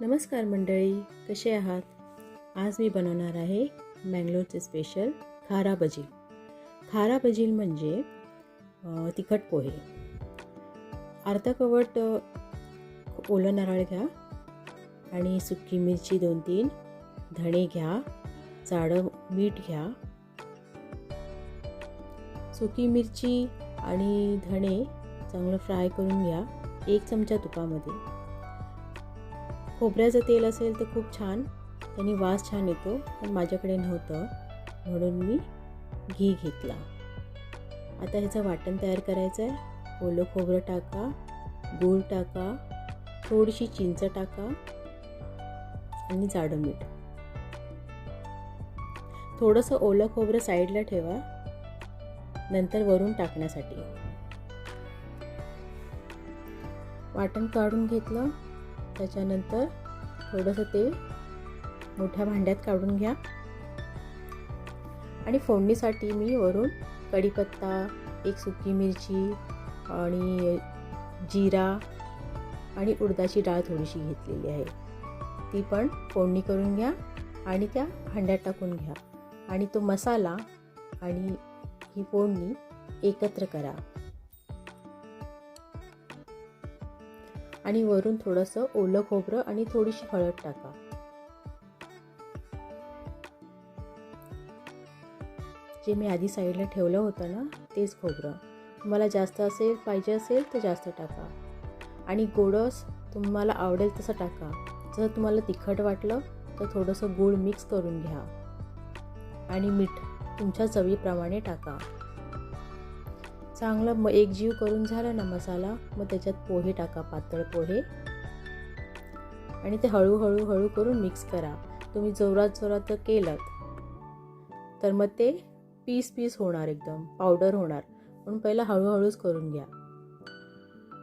नमस्कार मंडळी कसे आहात? आज मी बनवणार आहे मँगलोरचे स्पेशल खारा भजील खारा भजील म्हणजे तिखट पोहे. अर्धा कवट ओलं नारळ घ्या आणि सुकी मिरची दोन तीन धणे घ्या जाडं मीठ घ्या. सुकी मिरची आणि धणे चांगलं फ्राय करून घ्या एक चमचा तुपामध्ये. खोबऱ्याचं तेल असेल तर खूप छान. त्यांनी वास छान येतो. पण माझ्याकडे नव्हतं. म्हणून मी घी घेतला. आता ह्याचं वाटण तयार करायचं आहे ओलं खोबरं टाका. गूळ टाका. थोडीशी चिंच टाका. आणि जाडं मीठ. थोडंसं ओलं खोबरं साईडला ठेवा. नंतर वरून टाकण्यासाठी. वाटण काढून घेतलं. त्याच्यानंतर थोडंसं तेल मोठ्या भांड्यात काढून घ्या. आणि फोडणीसाठी मी वरून कढीपत्ता एक सुकी मिरची आणि जिरा आणि उडदाची डाळ थोडीशी घेतलेली आहे. ती पण फोडणी करून घ्या आणि त्या भांड्यात टाकून घ्या. आणि तो मसाला आणि ही फोडणी एकत्र करा. आणि वरून थोडंसं ओलं खोबरं आणि थोडीशी हळद टाका. जे मी आधी साईडला ठेवलं होतं ना तेच खोबरं. तुम्हाला जास्त असेल पाहिजे असेल तर जास्त टाका. आणि गोडस तुम्हाला आवडेल तसं टाका. जर तुम्हाला तिखट वाटलं तर थोडंसं गूळ मिक्स करून घ्या. आणि मीठ तुमच्या चवीप्रमाणे टाका. चांगलं मग एक जीव करून झाला ना मसाला मग त्याच्यात पोहे टाका पातळ पोहे. आणि ते हळूहळू हळू करून मिक्स करा. तुम्ही जोरात जोरात केलं तर मग ते पीस पीस होणार एकदम. पावडर होणार. म्हणून पहिला हळूहळूच करून घ्या.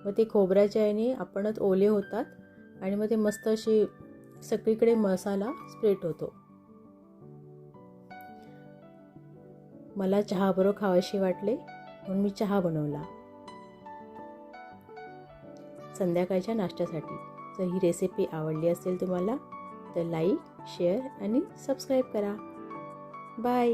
मग ते खोबऱ्याच्या याने आपणच ओले होतात आणि मग ते मस्त अशी सगळीकडे मसाला स्प्रेड होतो. मला चहाबरोबर खावाशी वाटले. म्हणून मी चहा बनवला. संध्याकाळच्या नाश्त्यासाठी जर ही रेसिपी आवडली असेल तुम्हाला तर लाईक शेअर आणि सबस्क्राईब करा. बाय